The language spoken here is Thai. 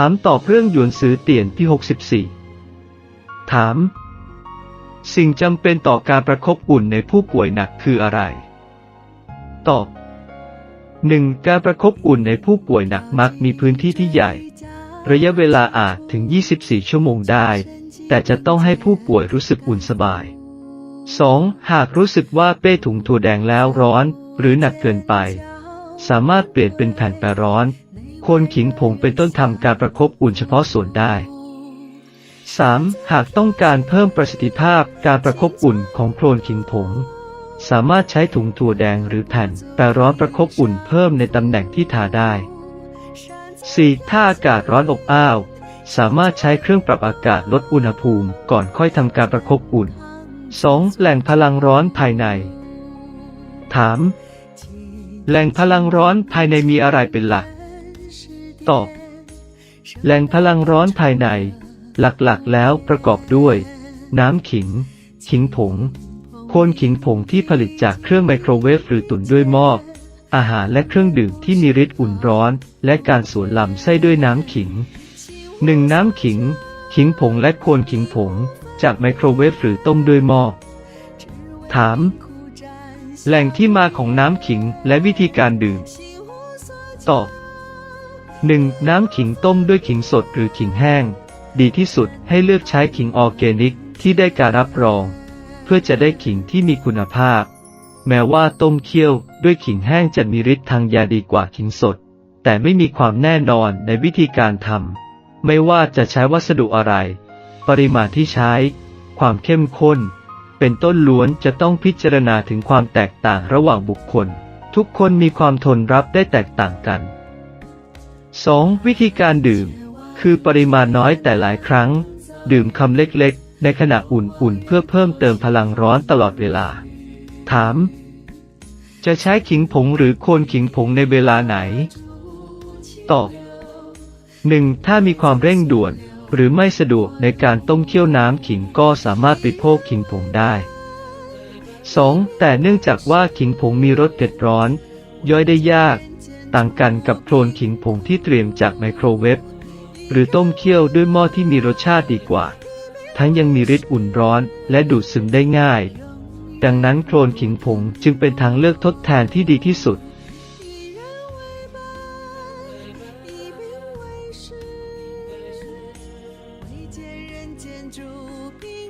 ถามตอบเรื่องหยวนซือเตียนที่ 64 ถาม สิ่งจำเป็นต่อการประคบอุ่นในผู้ป่วยหนักคืออะไร ตอบ 1. การประคบอุ่นในผู้ป่วยหนักมักมีพื้นที่ที่ใหญ่ ระยะเวลาอาจถึง 24 ชั่วโมงได้ แต่จะต้องให้ผู้ป่วยรู้สึกอุ่นสบาย 2. หากรู้สึกว่าเป้ถุงถั่วแดงแล้วร้อน หรือหนักเกินไป สามารถเปลี่ยนเป็นแผ่นแปรร้อน โคนขิงผงเป็นต้นทำการประคบอุ่นเฉพาะส่วนได้ 3. หากต้องการเพิ่มประสิทธิภาพการประคบอุ่นของโคลนขิงผง สามารถใช้ถุงถั่วแดงหรือแผ่นแปรร้อนประคบอุ่นเพิ่มในตำแหน่งที่ทาได้ 4. ถ้าอากาศร้อนอบอ้าว สามารถใช้เครื่องปรับอากาศลดอุณหภูมิก่อนค่อยทำการประคบอุ่น 2. แหล่งพลังร้อนภายใน ถาม แหล่งพลังร้อนภายในมีอะไรเป็นหลัก ตอแหล่งพลังร้อนภายใน หลักๆแล้วประกอบด้วย น้ำขิง ขิงผง โคนขิงผงที่ผลิตจากเครื่องไมโครเวฟหรือตุ๋นด้วยหม้ออาหารและเครื่องดื่มที่มีฤทธิ์อุ่นร้อน และการสวนลำไส้ด้วยน้ำขิงหนึ่งน้ำขิง ขิงผงและโคนขิงผง จากไมโครเวฟหรือต้มด้วยหม้อถาม แหล่งที่มาของน้ำขิงและวิธีการดื่มตอบ 1. น้ำขิงต้มด้วยขิงสดหรือขิงแห้ง ดีที่สุดให้เลือกใช้ขิงออร์แกนิกที่ได้การรับรอง เพื่อจะได้ขิงที่มีคุณภาพ แม้ว่าต้มเคี่ยวด้วยขิงแห้งจะมีฤทธิ์ทางยาดีกว่าขิงสด แต่ไม่มีความแน่นอนในวิธีการทำไม่ว่าจะใช้วัสดุอะไร ปริมาณที่ใช้ ความเข้มข้น เป็นต้นล้วนจะต้องพิจารณาถึงความแตกต่างระหว่างบุคคล ทุกคนมีความทนรับได้แตกต่างกัน 2. วิธีการดื่ม คือปริมาณน้อยแต่หลายครั้ง ดื่มคำเล็กๆ ในขณะอุ่นๆ เพื่อเพิ่มเติมพลังร้อนตลอดเวลา ถาม จะใช้ขิงผงหรือโคนขิงผงในเวลาไหน ตอบ 1. ถ้ามีความเร่งด่วน หรือไม่สะดวกในการต้มเคี่ยวน้ำขิงก็สามารถบริโภคขิงผงได้ 2. แต่เนื่องจากว่าขิงผงมีรสเผ็ดร้อน ย่อยได้ยาก ต่างกันกับโคลนขิงผงที่เตรียมจากไมโครเวฟหรือต้มเคี่ยวด้วยหม้อที่มีรสชาติดีกว่า ทั้งยังมีฤทธิ์อุ่นร้อนและดูดซึมได้ง่าย ดังนั้นโคลนขิงผงจึงเป็นทางเลือกทดแทนที่ดีที่สุด见主必。